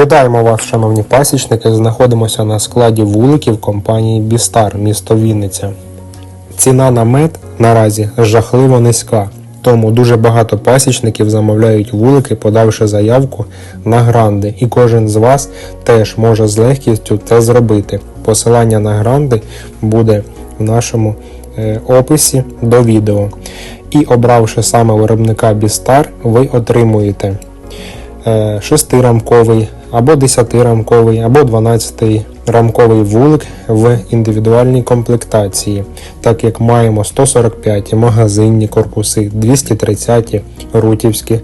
Вітаємо вас, шановні пасічники. Знаходимося на складі вуликів компанії Бістар, місто Вінниця. Ціна на мед наразі жахливо низька, тому дуже багато пасічників замовляють вулики, подавши заявку на гранди, і кожен з вас теж може з легкістю це зробити. Посилання на гранди буде в нашому е, описі до відео. І обравши саме виробника Бістар, ви отримуєте 6-рамковий або 10-рамковий, або 12-рамковий вулик в індивідуальній комплектації, так як маємо 145 магазинні корпуси, 230 рутівські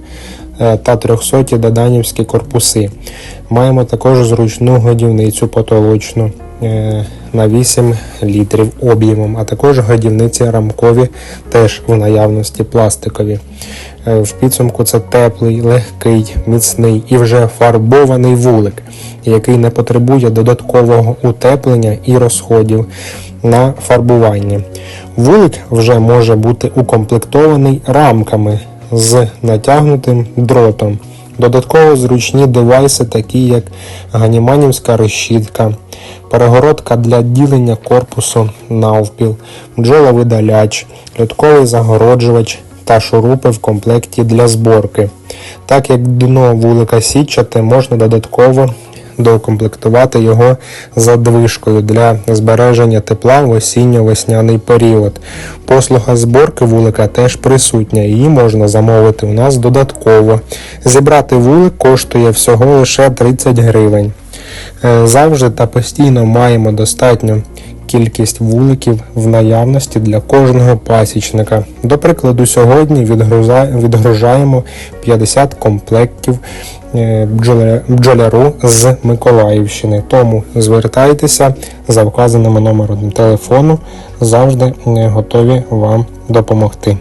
е, та 300 даданівські корпуси. Маємо також зручну годівницю потолочну е, на 8 літрів об'ємом, а також годівниці рамкові теж в наявності пластикові. Е, В підсумку це теплий, легкий, міцний і вже фарбований вулик, який не потребує додаткового утеплення і розходів на фарбування. Вулик вже може бути укомплектований рамками з натягнутим дротом. Додатково зручні девайси, такі як ганіманівська решітка, перегородка для ділення корпусу навпіл, бджоловидаляч, льотковий загороджувач та шурупи в комплекті для зборки. Так як дно вулика сітчате, можна додатково доукомплектувати його задвижкою для збереження тепла в осінньо-весняний період. Послуга зборки вулика теж присутня, її можна замовити у нас додатково. Зібрати вулик коштує всього лише 30 гривень. Е, Завжди та постійно маємо достатню кількість вуликів в наявності для кожного пасічника. До прикладу, сьогодні відгружаємо 50 комплектів е, бджоляру з Миколаївщини. Тому звертайтеся за вказаним номером телефону, завжди е, готові вам допомогти.